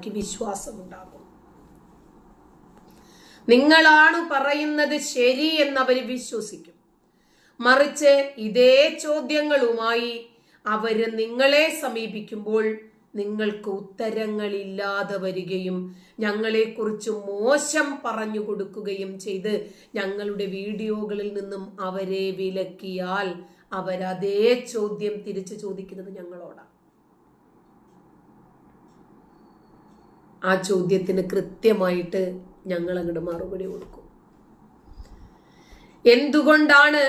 എനിക്ക് വിശ്വാസമുണ്ടാകും. നിങ്ങളാണ് പറയുന്നത് ശരി എന്നവർ വിശ്വസിക്കും. മറിച്ച് ഇതേ ചോദ്യങ്ങളുമായി അവർ നിങ്ങളെ സമീപിക്കുമ്പോൾ നിങ്ങൾക്ക് ഉത്തരങ്ങളില്ലാതെ വരികയും ഞങ്ങളെക്കുറിച്ച് മോശം പറഞ്ഞു കൊടുക്കുകയും ചെയ്ത് ഞങ്ങളുടെ വീഡിയോകളിൽ നിന്നും അവരെ വിലക്കിയാൽ അവരതേ ചോദ്യം തിരിച്ചു ചോദിക്കുന്നത് ഞങ്ങളോടാണ്. ആ ചോദ്യത്തിന് കൃത്യമായിട്ട് ഞങ്ങൾ അങ്ങോട്ട് മറുപടി കൊടുക്കും. എന്തുകൊണ്ടാണ്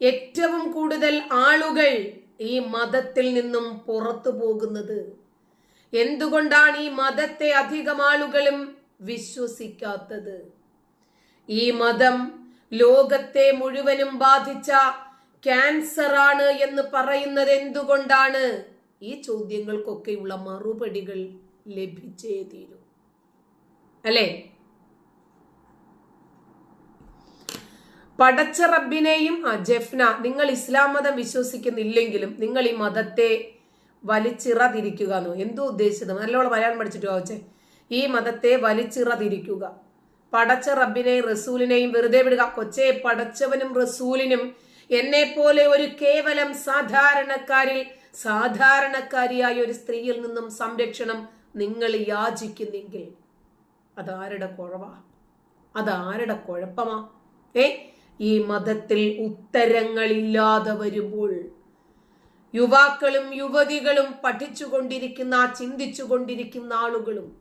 ഏറ്റവും കൂടുതൽ ആളുകൾ ഈ മതത്തിൽ നിന്നും പുറത്തു പോകുന്നത്? എന്തുകൊണ്ടാണ് ഈ മതത്തെ അധികം ആളുകളും വിശ്വസിക്കാത്തത്? ഈ മതം ലോകത്തെ മുഴുവനും ബാധിച്ച ക്യാൻസർ ആണ് എന്ന് പറയുന്നത് എന്തുകൊണ്ടാണ് ഈ ചോദ്യങ്ങൾക്കൊക്കെയുള്ള മറുപടികൾ ലഭിച്ചേ തീരൂ. അല്ലേ? പടച്ച റബ്ബിനെയും ജഫ്ന നിങ്ങൾ ഇസ്ലാം മതം വിശ്വസിക്കുന്നില്ലെങ്കിലും നിങ്ങൾ ഈ മതത്തെ വലിച്ചിറതിരിക്കുക എന്നോ. എന്തോ ഉദ്ദേശിച്ചത്? നല്ലോണം മലയാളം പഠിച്ചിട്ട് ആവച്ചേ ഈ മതത്തെ വലിച്ചിറതിരിക്കുക. പടച്ച റബ്ബിനെയും റസൂലിനെയും വെറുതെ വിടുക. കൊച്ചെ പടച്ചവനും റസൂലിനും എന്നെ പോലെ ഒരു കേവലം സാധാരണക്കാരിൽ സാധാരണക്കാരിയായ ഒരു സ്ത്രീയിൽ നിന്നും സംരക്ഷണം നിങ്ങൾ യാചിക്കുന്നെങ്കിൽ അതാരുടെ കുഴവാ അതാരുടെ കുഴപ്പമാ? ഏ ഈ മതത്തിൽ ഉത്തരങ്ങളില്ലാതെ വരുമ്പോൾ യുവാക്കളും യുവതികളും പഠിച്ചുകൊണ്ടിരിക്കുന്ന ചിന്തിച്ചുകൊണ്ടിരിക്കുന്ന ആളുകളും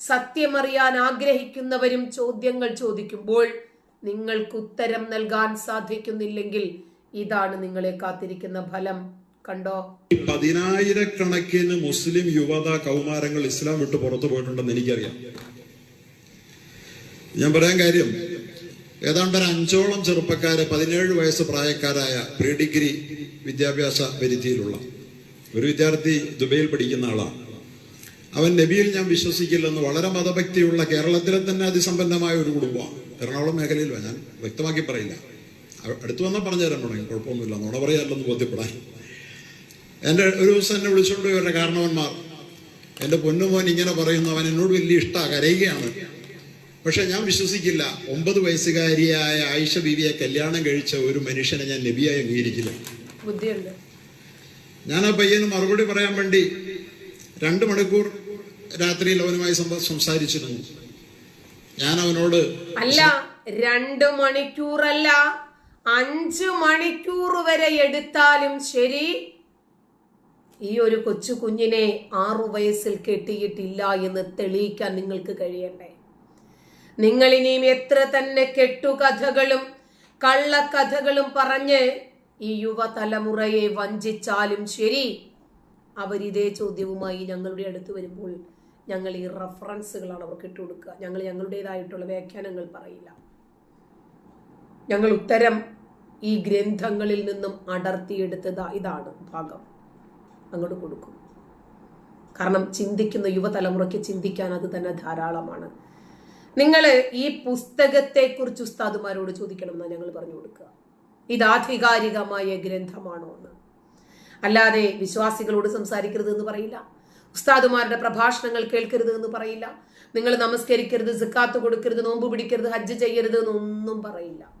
സത്യമറിയാൻ ആഗ്രഹിക്കുന്നവരും ചോദ്യങ്ങൾ ചോദിക്കുമ്പോൾ നിങ്ങൾക്ക് ഉത്തരം നൽകാൻ സാധിക്കുന്നില്ലെങ്കിൽ ഇതാണ് നിങ്ങളെ കാത്തിരിക്കുന്ന ഫലം. കണ്ടോ? പതിനായിരക്കണക്കിന് മുസ്ലിം യുവത കൗമാരങ്ങൾ ഇസ്ലാം വിട്ട് പുറത്തു പോയിട്ടുണ്ടെന്ന് എനിക്കറിയാം. ഞാൻ പറയാൻ കാര്യം ഏതാണ്ട് ഒരു അഞ്ചോളം ചെറുപ്പക്കാരെ പതിനേഴ് വയസ്സ് പ്രായക്കാരായ പ്രീ ഡിഗ്രി വിദ്യാഭ്യാസ പരിധിയിലുള്ള ഒരു വിദ്യാർത്ഥി ദുബൈയിൽ പഠിക്കുന്ന ആളാണ്. അവൻ നബിയിൽ ഞാൻ വിശ്വസിക്കില്ലെന്ന് വളരെ മതഭക്തിയുള്ള കേരളത്തിലെ തന്നെ അതിസമ്പന്നമായ ഒരു കുടുംബമാണ്. എറണാകുളം മേഖലയിൽ ഞാൻ വ്യക്തമാക്കി പറയില്ല. അടുത്തു വന്നാൽ പറഞ്ഞുതരാൻ തുടങ്ങി കുഴപ്പമൊന്നുമില്ല. നുണ പറയാറില്ലെന്ന് ബോധ്യപ്പെടാൻ. എന്റെ ഒരു ദിവസം എന്നെ വിളിച്ചുകൊണ്ട് പോയി കാരണവന്മാർ എന്റെ പൊന്നുമോൻ ഇങ്ങനെ പറയുന്നു അവൻ എന്നോട് വലിയ ഇഷ്ടമാണ് കരയുകയാണ്. പക്ഷെ ഞാൻ വിശ്വസിക്കില്ല. ഒമ്പത് വയസ്സുകാരിയായ ആയിഷ ബീവിയെ കല്യാണം കഴിച്ച ഒരു മനുഷ്യനെ ഞാൻ നബിയായി അംഗീകരിക്കില്ല. ഞാൻ ആ പയ്യന് മറുപടി പറയാൻ വേണ്ടി രണ്ട് മണിക്കൂർ രാത്രിയിൽ അവനുമായി സംസാരിച്ചിരുന്നു. ഞാൻ അവനോട് അല്ല രണ്ട് മണിക്കൂറല്ല അഞ്ച് മണിക്കൂർ വരെ എടുത്താലും ശരി ഈ ഒരു കൊച്ചു കുഞ്ഞിനെ ആറു വയസ്സിൽ കെട്ടിയിട്ടില്ല എന്ന് തെളിയിക്കാൻ നിങ്ങൾക്ക് കഴിയണ്ടേ? നിങ്ങൾ ഇനിയും എത്ര തന്നെ കെട്ടുകഥകളും കള്ളക്കഥകളും പറഞ്ഞ് ഈ യുവതലമുറയെ വഞ്ചിച്ചാലും ശരി അവരിതേ ചോദ്യവുമായി ഞങ്ങളുടെ അടുത്ത് വരുമ്പോൾ ഞങ്ങൾ ഈ റഫറൻസുകളാണ് അവർക്ക് ഇട്ടുകൊടുക്കുക ഞങ്ങൾ ഞങ്ങളുടേതായിട്ടുള്ള വ്യാഖ്യാനങ്ങൾ പറയില്ല. ഞങ്ങൾ ഉത്തരം ഈ ഗ്രന്ഥങ്ങളിൽ നിന്നും അടർത്തിയെടുത്തത്. ഇതാണ് ഭാഗം. അങ്ങോട്ട് കൊടുക്കും. കാരണം ചിന്തിക്കുന്ന യുവതലമുറയ്ക്ക് ചിന്തിക്കാൻ അത് തന്നെ ധാരാളമാണ്. നിങ്ങൾ ഈ പുസ്തകത്തെക്കുറിച്ച് ഉസ്താദുമാരോട് ചോദിക്കണം എന്നാണ് ഞങ്ങൾ പറഞ്ഞു കൊടുക്കുക. ഇത് ആധികാരികമായ ഗ്രന്ഥമാണോ എന്ന്. അല്ലാതെ വിശ്വാസികളോട് സംസാരിക്കരുത് എന്ന് പറയില്ല. ഉസ്താദുമാരുടെ പ്രഭാഷണങ്ങൾ കേൾക്കരുത് എന്ന് പറയില്ല. നിങ്ങൾ നമസ്കരിക്കരുത് സിക്കാത്ത് കൊടുക്കരുത് നോമ്പ് പിടിക്കരുത് ഹജ്ജ് ചെയ്യരുത് എന്നൊന്നും പറയില്ല.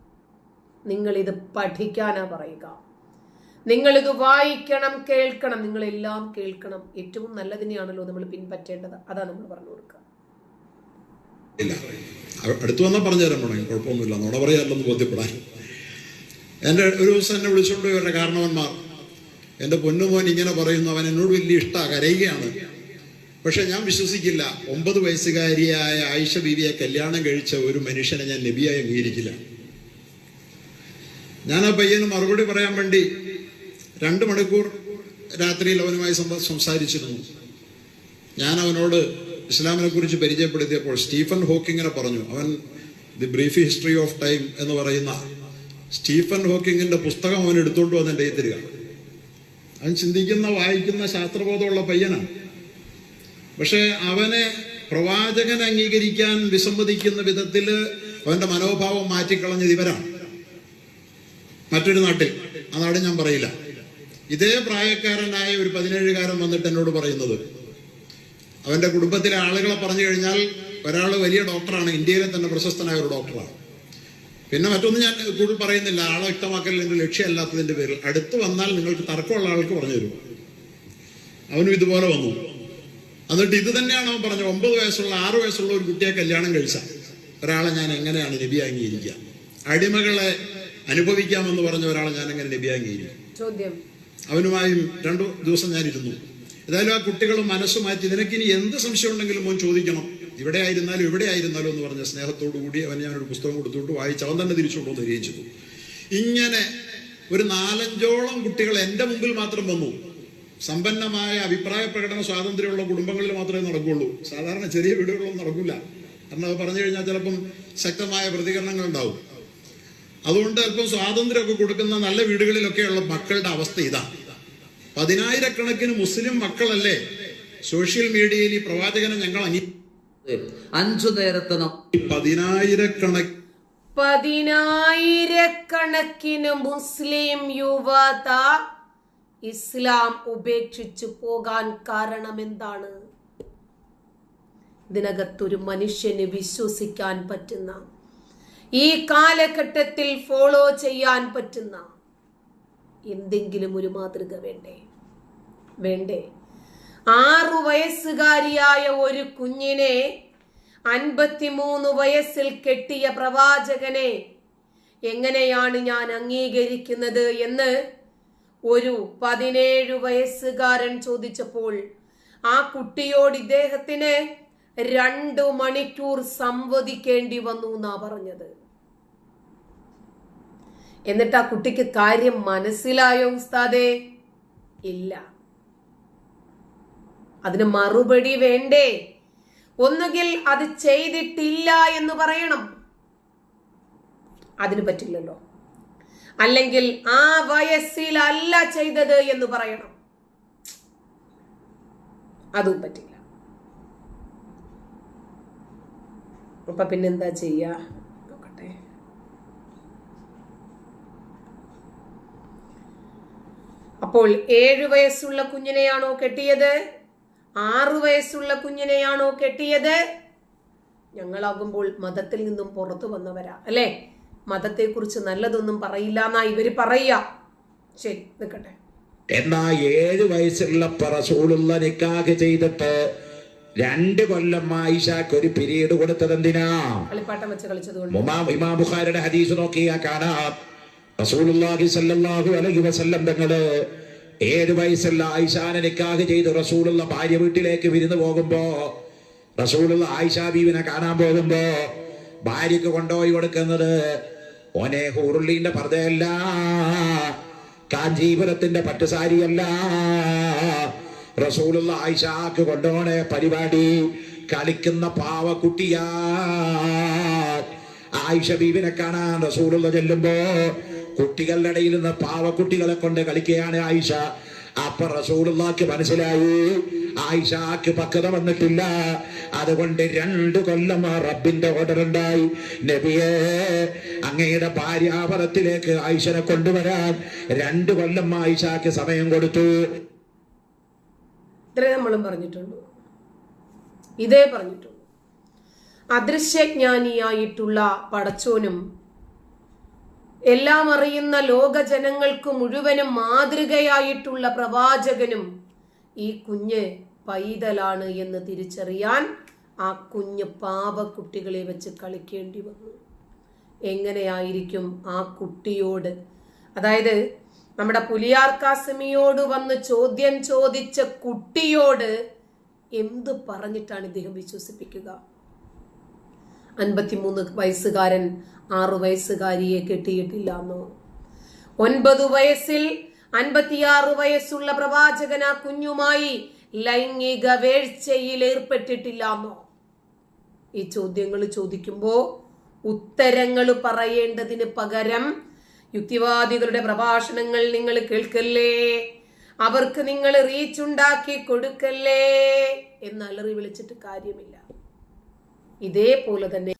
നിങ്ങൾ ഇത് പഠിക്കാനാ പറയുക. നിങ്ങൾ ഇത് വായിക്കണം കേൾക്കണം. നിങ്ങളെല്ലാം കേൾക്കണം. ഏറ്റവും നല്ലതിനെയാണല്ലോ നമ്മൾ പിൻപറ്റേണ്ടത്. അതാ നമ്മൾ പറഞ്ഞു കൊടുക്കുക. അടുത്തു വന്നാൽ പറഞ്ഞു തരാൻ തുടങ്ങി കുഴപ്പമൊന്നുമില്ല. നുണ പറയാറില്ലെന്ന് ബോധ്യപ്പെടാൻ. എന്റെ ഒരു ദിവസം എന്നെ വിളിച്ചുകൊണ്ട് ഇവരുടെ കാരണവന്മാർ. എന്റെ പൊന്നുമോൻ ഇങ്ങനെ പറയുന്നു. അവൻ എന്നോട് വലിയ ഇഷ്ടമാണ് കരയുകയാണ്. പക്ഷെ ഞാൻ വിശ്വസിക്കില്ല. ഒമ്പത് വയസ്സുകാരിയായ ആയിഷ ബീവിയെ കല്യാണം കഴിച്ച ഒരു മനുഷ്യനെ ഞാൻ നബിയായി അംഗീകരിക്കില്ല. ഞാൻ ആ പയ്യന് മറുപടി പറയാൻ വേണ്ടി രണ്ട് മണിക്കൂർ രാത്രിയിൽ അവനുമായി സംസാരിച്ചിരുന്നു. ഞാൻ അവനോട് ഇസ്ലാമിനെ കുറിച്ച് പരിചയപ്പെടുത്തിയപ്പോൾ സ്റ്റീഫൻ ഹോക്കിങ്ങിനെ പറഞ്ഞു. അവൻ the brief history of time എന്ന് പറയുന്ന സ്റ്റീഫൻ ഹോക്കിങ്ങിന്റെ പുസ്തകം അവൻ എടുത്തോണ്ട് വന്ന് എന്റെ തരിക. അവൻ ചിന്തിക്കുന്ന വായിക്കുന്ന ശാസ്ത്രബോധമുള്ള പയ്യനാണ്. പക്ഷേ അവനെ പ്രവാചകൻ അംഗീകരിക്കാൻ വിസമ്മതിക്കുന്ന വിധത്തിൽ അവന്റെ മനോഭാവം മാറ്റിക്കളഞ്ഞത് ഇവരാണ്. മറ്റൊരു നാട്ടിൽ ആ നാട് ഞാൻ പറയില്ല. ഇതേ പ്രായക്കാരനായ ഒരു പതിനേഴുകാരൻ വന്നിട്ട് എന്നോട് പറയുന്നത്. അവന്റെ കുടുംബത്തിലെ ആളുകളെ പറഞ്ഞു കഴിഞ്ഞാൽ ഒരാൾ വലിയ ഡോക്ടറാണ് ഇന്ത്യയിലെ തന്നെ പ്രശസ്തനായ ഒരു ഡോക്ടറാണ്. പിന്നെ മറ്റൊന്നും ഞാൻ കൂടുതൽ പറയുന്നില്ല ആളെ വ്യക്തമാക്കൽ എന്റെ ലക്ഷ്യമല്ലാത്തതിന്റെ പേരിൽ. അടുത്ത് വന്നാൽ നിങ്ങൾക്ക് തർക്കമുള്ള ആൾക്ക് പറഞ്ഞു തരും. അവനും ഇതുപോലെ വന്നു. എന്നിട്ട് ഇത് തന്നെയാണ് അവൻ പറഞ്ഞത് ഒമ്പത് വയസ്സുള്ള ആറ് വയസ്സുള്ള ഒരു കുട്ടിയെ കല്യാണം കഴിച്ച ഒരാളെ ഞാൻ എങ്ങനെയാണ് നബി അംഗീകരിക്കുക അടിമകളെ അനുഭവിക്കാമെന്ന് പറഞ്ഞ ഒരാളെ ഞാൻ എങ്ങനെ നബി അംഗീകരിക്കും ചോദ്യം. അവനുമായും രണ്ടു ദിവസം ഞാൻ ഇരുന്നു ഏതായാലും ആ കുട്ടികൾ മനസ്സ് മാറ്റി നിനക്കിനി എന്ത് സംശയം ഉണ്ടെങ്കിലും മോൻ ചോദിക്കണം. ഇവിടെ ആയിരുന്നാലും എവിടെ ആയിരുന്നാലും എന്ന് പറഞ്ഞ സ്നേഹത്തോടു കൂടി അവൻ ഞാനൊരു പുസ്തകം കൊടുത്തുകൊണ്ട് വായിച്ച് അവൻ തന്നെ തിരിച്ചുകൊണ്ടു തരികയും ചെയ്തു ഇങ്ങനെ ഒരു നാലഞ്ചോളം കുട്ടികൾ എന്റെ മുമ്പിൽ മാത്രം വന്നു. സമ്പന്നമായ അഭിപ്രായ പ്രകടന സ്വാതന്ത്ര്യമുള്ള കുടുംബങ്ങളിൽ മാത്രമേ നടക്കുകയുള്ളൂ. സാധാരണ ചെറിയ വീടുകളിലൊന്നും നടക്കില്ല. കാരണം അത് പറഞ്ഞു കഴിഞ്ഞാൽ ചിലപ്പം ശക്തമായ പ്രതികരണങ്ങൾ ഉണ്ടാവും. അതുകൊണ്ട് അല്പം സ്വാതന്ത്ര്യമൊക്കെ കൊടുക്കുന്ന നല്ല വീടുകളിലൊക്കെയുള്ള മക്കളുടെ അവസ്ഥ ഇതാ. പതിനായിരക്കണക്കിന് മുസ്ലിം മക്കളല്ലേ സോഷ്യൽ മീഡിയയിൽ ഈ പ്രവാചകനെ ഞങ്ങൾ അംഗീ അഞ്ചു നേരത്തെ പതിനായിരക്കണക്കിന് പതിനായിരക്കണക്കിന് മുസ്ലിം യുവത ഇസ്ലാം ഉപേക്ഷിച്ചു പോകാൻ കാരണം എന്താണ് ഇതിനകത്തൊരു മനുഷ്യന് വിശ്വസിക്കാൻ പറ്റുന്ന ഈ കാലഘട്ടത്തിൽ ഫോളോ ചെയ്യാൻ പറ്റുന്ന എന്തെങ്കിലും ഒരു മാതൃക വേണ്ടേ? വേണ്ടേ? ആറു വയസ്സുകാരിയായ ഒരു കുഞ്ഞിനെ അൻപത്തിമൂന്ന് വയസ്സിൽ കെട്ടിയ പ്രവാചകനെ എങ്ങനെയാണ് ഞാൻ അംഗീകരിക്കുന്നത് എന്ന് ഒരു പതിനേഴ് വയസ്സുകാരൻ ചോദിച്ചപ്പോൾ ആ കുട്ടിയോട് ഇദ്ദേഹത്തിന് രണ്ടു മണിക്കൂർ സംവദിക്കേണ്ടി വന്നു എന്നാ പറഞ്ഞത്. എന്നിട്ട് ആ കുട്ടിക്ക് കാര്യം മനസ്സിലായോ ഉസ്താദേ? ഇല്ല. അതിന് മറുപടി വേണ്ടേ? ഒന്നുകിൽ അത് ചെയ്തിട്ടില്ല എന്ന് പറയണം. അതിന് പറ്റില്ലല്ലോ. അല്ലെങ്കിൽ ആ വയസ്സിലല്ല ചെയ്തത് എന്ന് പറയണം. അതും പറ്റില്ല. അപ്പൊ പിന്നെന്താ ചെയ്യാ? നോക്കട്ടെ. അപ്പോൾ ഏഴു വയസ്സുള്ള കുഞ്ഞിനെയാണോ കെട്ടിയത്? ആറു വയസ്സുള്ള കുഞ്ഞിനെയാണോ കെട്ടിയത്? ഞങ്ങളാകുമ്പോൾ മതത്തിൽ നിന്നും പുറത്തു വന്നവരാ അല്ലേ? മതത്തെക്കുറിച്ച് നല്ലതൊന്നും പറയില്ല എന്നാ ഇവർ പറയുക. ശരി നിൽക്കട്ടെ. എന്നാ ഏഴ് വയസ്സുള്ള റസൂലുള്ള നിക്കാഹ് ചെയ്തിട്ട് രണ്ട് കൊല്ലം ആയിഷാക്ക് ഒരു പിരീഡ് കൊടുത്തത് എന്തിനാ? കളിപ്പാട്ടം വെച്ച് കളിച്ചത് കൊണ്ട്. മുമാ ഇമാം ബുഖാരിയുടെ ഹദീസ് നോക്കിയാ കാണാം. റസൂലുള്ളാഹി സല്ലല്ലാഹു അലൈഹി വസല്ലം തങ്ങൾ ഏഴ് വയസ്സുള്ള ആയിഷാനെ നിക്കാഹ് ചെയ്ത് റസൂലുള്ള ഭാര്യ വീട്ടിലേക്ക് വിരുന്ന് പോകുമ്പോ റസൂലുള്ള ആയിഷാ ബീവിനെ കാണാൻ പോകുമ്പോ ഭാര്യക്ക് കൊണ്ടുപോയി കൊടുക്കുന്നത് ഓനെ ഹൂറുള്ളീന്റെ പർദ്ദയല്ല കാഞ്ചീപുരത്തിന്റെ പട്ടുസാരിയല്ല റസൂലുള്ള ആയിഷാക്ക് കൊണ്ടോണെ പരിപാടി. കളിക്കുന്ന പാവക്കുട്ടിയാ. ആയിഷ ബീവിനെ കാണാൻ റസൂലുള്ള ചെല്ലുമ്പോ കുട്ടികളുടെ ഇടയിൽ നിന്ന് പാവക്കുട്ടികളെ കൊണ്ട് കളിക്കുകയാണ് ആയിഷ. അപ്പൊ റസൂലുള്ളാക്ക് മനസ്സിലായി. ആയിഷാക്ക് പക്വത വന്നിട്ടില്ല. അതുകൊണ്ട് രണ്ടു കൊല്ലം ആ റബ്ബിന്റെ ഓർഡർ ഉണ്ടായി. നബിയെ അങ്ങയുടെ ഭാര്യാപരത്തിലേക്ക് ആയിഷനെ കൊണ്ടുവരാൻ രണ്ടു കൊല്ലം ആയിഷാക്ക് സമയം കൊടുത്തു. ഇത്രേ നമ്മളും പറഞ്ഞിട്ടുള്ളൂ. ഇതേ പറഞ്ഞിട്ടുള്ളൂ. അദൃശ്യജ്ഞാനിയായിട്ടുള്ള പടച്ചോനും എല്ലാം അറിയുന്ന ലോക ജനങ്ങൾക്ക് മുഴുവനും മാതൃകയായിട്ടുള്ള പ്രവാചകനും ഈ കുഞ്ഞ് പൈതലാണ് എന്ന് തിരിച്ചറിയാൻ ആ കുഞ്ഞ് പാപക്കുട്ടികളെ വെച്ച് കളിക്കേണ്ടി വന്നു. എങ്ങനെയായിരിക്കും ആ കുട്ടിയോട്? അതായത് നമ്മുടെ പുലിയാർ കാസിമിയോട് വന്ന് ചോദ്യം ചോദിച്ച കുട്ടിയോട് എന്ത് പറഞ്ഞിട്ടാണ് ഇദ്ദേഹം വിശ്വസിപ്പിക്കുക? അൻപത്തിമൂന്ന് വയസ്സുകാരൻ ആറു വയസ്സുകാരിയെ കെട്ടിയിട്ടില്ല എന്നോ ഒൻപത് വയസ്സിൽ അൻപത്തിയാറ് വയസ്സുള്ള പ്രവാചകന കുഞ്ഞുമായി ലൈംഗിക വേഴ്ചയിൽ ഏർപ്പെട്ടിട്ടില്ല എന്നോ ഈ ചോദ്യങ്ങൾ ചോദിക്കുമ്പോൾ ഉത്തരങ്ങൾ പറയേണ്ടതിന് പകരം യുക്തിവാദികളുടെ പ്രഭാഷണങ്ങൾ നിങ്ങൾ കേൾക്കല്ലേ? അവർക്ക് നിങ്ങൾ റീച്ച് ഉണ്ടാക്കി കൊടുക്കല്ലേ? എന്ന് അലറി വിളിച്ചിട്ട് കാര്യമില്ല. ഇതേപോലെ തന്നെ